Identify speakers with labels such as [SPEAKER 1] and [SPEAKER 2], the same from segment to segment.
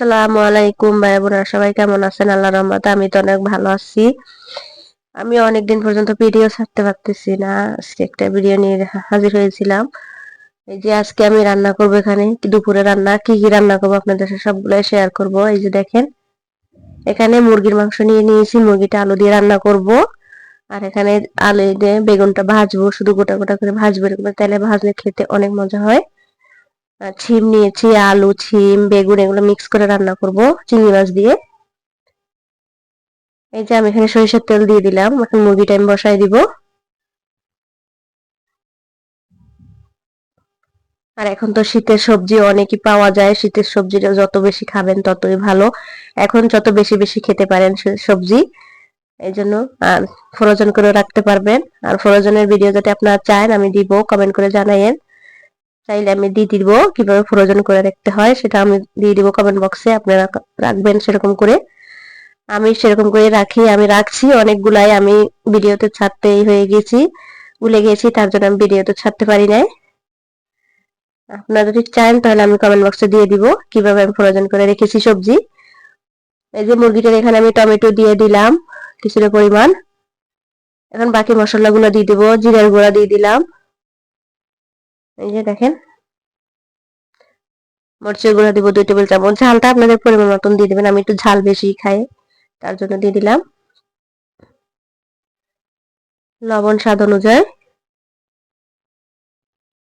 [SPEAKER 1] আসসালামু আলাইকুম ভাই বোনেরা, সবাই কেমন আছেন? আল্লাহ রহমতে আমি তো অনেক ভালো আছি। আমি অনেকদিন পর্যন্ত ভিডিও ছাড়তে পারতেছি না, আজকে একটা ভিডিও নিয়ে হাজির হয়েছিলাম। এই যে আজকে আমি রান্না করব এখানে দুপুরে রান্না, কি কি রান্না করব আপনাদের সাথে সবগুলো শেয়ার করব। এই যে দেখেন, এখানে মুরগির মাংস নিয়ে নিয়েছি, মুরগিটা আলু দিয়ে রান্না করব। আর এখানে আলু দিয়ে বেগুনটা ভাজবো, শুধু গোটা গোটা করে ভাজবো, এরকম তেলে ভাজলে খেতে অনেক মজা হয়। ছিম নিয়েছি, আলু, ছিম, বেগুন এগুলো মিক্স করে রান্না করব, চিংড়ি মাছ দিয়ে। এই যে আমি এখানে সরিষার তেল দিয়ে দিলাম, এখন মুরগিটা আমি বসাই দিব। আর এখন তো শীতের সবজি অনেকই পাওয়া যায়, শীতের সবজিটা যত বেশি খাবেন ততই ভালো। এখন যত বেশি বেশি খেতে পারেন সবজি, এই জন্য ফ্রোজন করে রাখতে পারবেন। আর ফ্রোজনের ভিডিও যাতে আপনারা চান, আমি দিব কমেন্ট করে জানাইয়েন চাইলে আমি দিয়ে দিব, কীভাবে ফ্রোজন করে রাখতে হয় সেটা আমি দিয়ে দিব কমেন্ট বক্সে আপনারা রাখবেন সেরকম করে। আমি সেরকম করে রাখি, আমি রাখছি, অনেকগুলাই আমি ভিডিওতে ছাড়তেই হয়ে গেছি, ভুলে গেছি, তার জন্য আমি ভিডিওতে ছাড়তে পারি নাই। আপনারা যদি চান তাহলে আমি কমেন্ট বক্সে দিয়ে দিব, কীভাবে আমি ফ্রোজন করে রেখেছি সবজি। এই যে মুরগিটার এখানে আমি টমেটো দিয়ে দিলাম, কিছুটা পরিমাণ। এখন বাকি মশলাগুলো দিয়ে দিব, জিরার গুঁড়া দিয়ে দিলাম। এই যে দেখেন। মরিচের গুঁড়া দিব দুই টেবিল চামচ। ঝালটা আপনাদের পরিমাণ মতন দিয়ে দিবেন। আমি একটু ঝাল বেশি খাই, তার জন্য দিয়ে দিলাম। লবণ স্বাদ অনুযায়ী।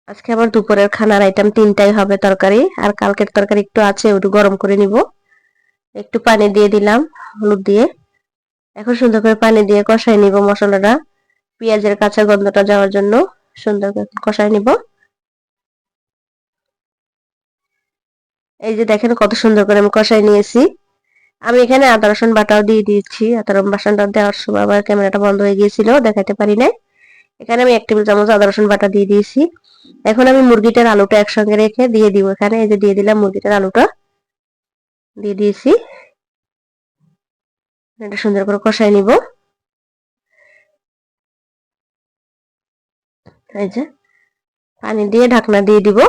[SPEAKER 1] আজকে আমার দুপুরের খানার আইটেম তিনটাই হবে তরকারি। আর কালকের তরকারি একটু আছে ওটু গরম করে নিব। একটু পানি দিয়ে দিলাম, হলুদ দিয়ে। এখন সুন্দর করে পানি দিয়ে কষাই নিব মশলাটা। পেঁয়াজের কাঁচা গন্ধটা যাওয়ার জন্য সুন্দর করে কষাই নিব। এই যে দেখেন কত সুন্দর করে আমি কষাই নিয়েছি। আমি এখানে আদা, রসুন বাটাও দিয়ে দিয়েছি। আদা, রসুন বাসনটা দেওয়ার সময় আবার ক্যামেরাটা বন্ধ হয়ে গিয়েছিল দেখাতে পারি নাই। এখানে আমি এক টেবিল চামচ আদা, রসুন বাটা দিয়ে দিয়েছি। এখন আমি মুরগিটার আলুটা একসঙ্গে রেখে দিয়ে দিব এখানে। এই যে দিয়ে দিলাম মুরগিটার আলুটা। দিয়ে দিয়েছি। এটা সুন্দর করে কষাই নিব। এই যে পানি দিয়ে ঢাকনা দিয়ে দিব।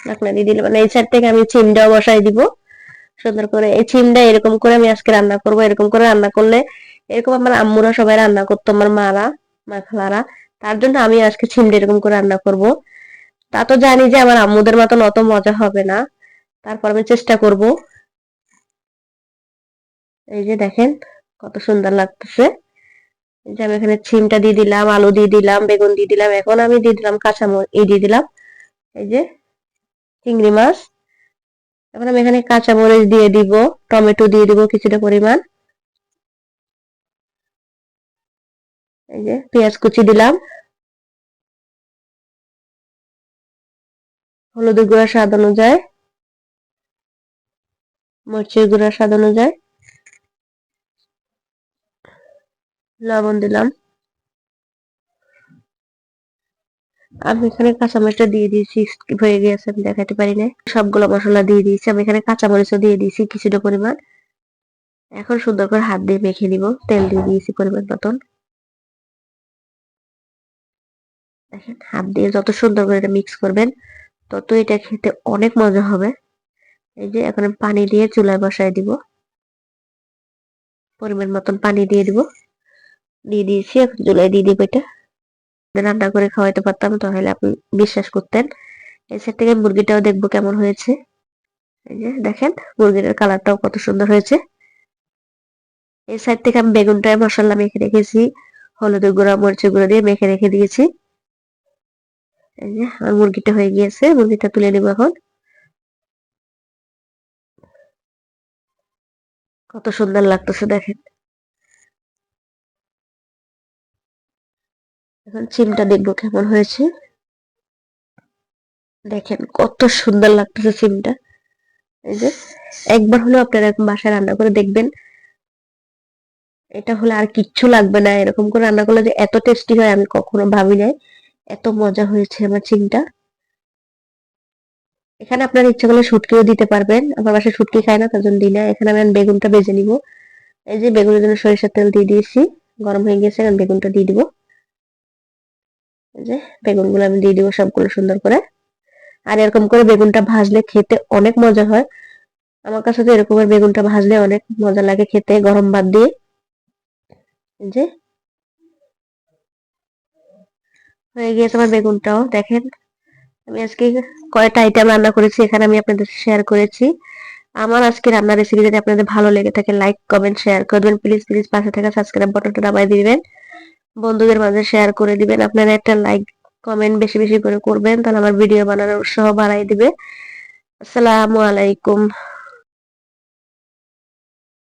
[SPEAKER 1] ঢাকনা দিয়ে মানে এই সাইড থেকে আমি চিমটাও বসাই দিব। সুন্দর করে এই চিমটা এরকম করে আমি আজকে রান্না করব। এরকম করে রান্না করলে এরকম আমার আম্মুরা সবাই রান্না করতো, আমার মারা, মা খালারা। তার জন্য আমি আজকে চিমটা এরকম করে রান্না করব। তা তো জানি যে আমার আম্মুদের মতন অত মজা হবে না। তারপর আমি চেষ্টা করব। এই যে দেখেন, কত সুন্দর লাগতেছে। যে আমি এখানে ছিমটা দিয়ে দিলাম, আলু দিয়ে দিলাম, বেগুন দিয়ে দিলাম। এখন আমি দিয়ে দিলাম কাঁচামরিচ দিয়ে দিলাম এই যে চিংড়ি মাছ। এখন আমি এখানে কাঁচামরিচ দিয়ে দিব, টমেটো দিয়ে দিব কিছুটা পরিমাণ। এই যে পেঁয়াজ কুচি দিলাম। হলুদ গুঁড়া স্বাদ অনুযায়ী, মরিচের গুঁড়া স্বাদ অনুযায়ী। লবণ দিলাম। আমি এখানে কাঁচামরিচটা দিয়ে দিয়েছি, হয়ে গেছে, আমি দেখাতে পারি না সবগুলো মশলা দিয়ে দিয়েছি, আমি এখানে কাঁচামরিচও দিয়ে দিয়েছি কিছুটা পরিমাণ। এখন সুন্দর করে হাত দিয়ে মেখে নিব, তেল দিয়ে দিয়েছি পরিমাণ মতন। দেখেন, হাত দিয়ে যত সুন্দর করে এটা মিক্স করবেন, তত এটা খেতে অনেক মজা হবে। এই যে, এখন পানি দিয়ে চুলায় বসাই দিব। পরিমাণ মতন পানি দিয়ে দিব। দিয়ে দিয়েছি, এখন চুলায় দিয়ে দিব এটা। রান্না করে খাওয়াইতে পারতাম, তাহলে আপনি বিশ্বাস করতেন। এই সাইড থেকে মুরগিটাও দেখব কেমন হয়েছে। এই যে দেখেন মুরগির কালারটাও কত সুন্দর হয়েছে। এই সাইড থেকে আমি বেগুনটা, মশলা মেখে রেখেছি। হলুদের গুঁড়া, মরিচের গুঁড়া দিয়ে মেখে রেখে দিয়েছি। এই যে আমার মুরগিটা হয়ে গিয়েছে, মুরগিটা তুলে নেব এখন। কত সুন্দর লাগতেছে দেখেন। এখন সিমটা দেখব কেমন হয়েছে। দেখেন কত সুন্দর লাগতেছে সিমটা এই যে, একবার হলেও আপনারা এরকম বাসায় রান্না করে দেখবেন। এটা হলে আর কিচ্ছু লাগবে না, এরকম করে রান্না করলে যে এত টেস্টি হয় আমি কখনো ভাবি নাই। এত মজা হয়েছে আমার চিমটা। এখানে আপনার ইচ্ছা করলে শুটকিও দিতে পারবেন, আমার বাসায় শুটকি খায় না, তার জন্য দিই না। এখানে আমি বেগুনটা বেজে নিব। এই যে, বেগুনের জন্য সরিষার তেল দিয়ে দিয়েছি, গরম হয়ে গেছে, এখন বেগুনটা দিয়ে দিব। যে বেগুনগুলো আমি দিয়ে দিব সবগুলো সুন্দর করে। আর এরকম করে বেগুনটা ভাজলে খেতে অনেক মজা হয়। আমার কাছে তো এরকমের বেগুনটা ভাজলে অনেক মজা লাগে খেতে গরম ভাত দিয়ে। যে হয়ে গিয়েছে আমার বেগুনটাও, দেখেন। আমি আজকে কয়টা আইটেম রান্না করেছি, এখানে আমি আপনাদের শেয়ার করেছি। আমার আজকে রান্নার রেসিপি যদি আপনাদের ভালো লেগে থাকে লাইক কমেন্ট শেয়ার করবেন প্লিজ প্লিজ পাশে থাকা সাবস্ক্রাইব বাটনটা দাবাই দিবেন। বন্ধুদের মাঝে শেয়ার করে দিবেন। আপনারা একটা লাইক কমেন্ট বেশি বেশি করে করবেন, তাহলে আমার ভিডিও বানানোর উৎসাহ বাড়াই দিবে। আসসালামু আলাইকুম।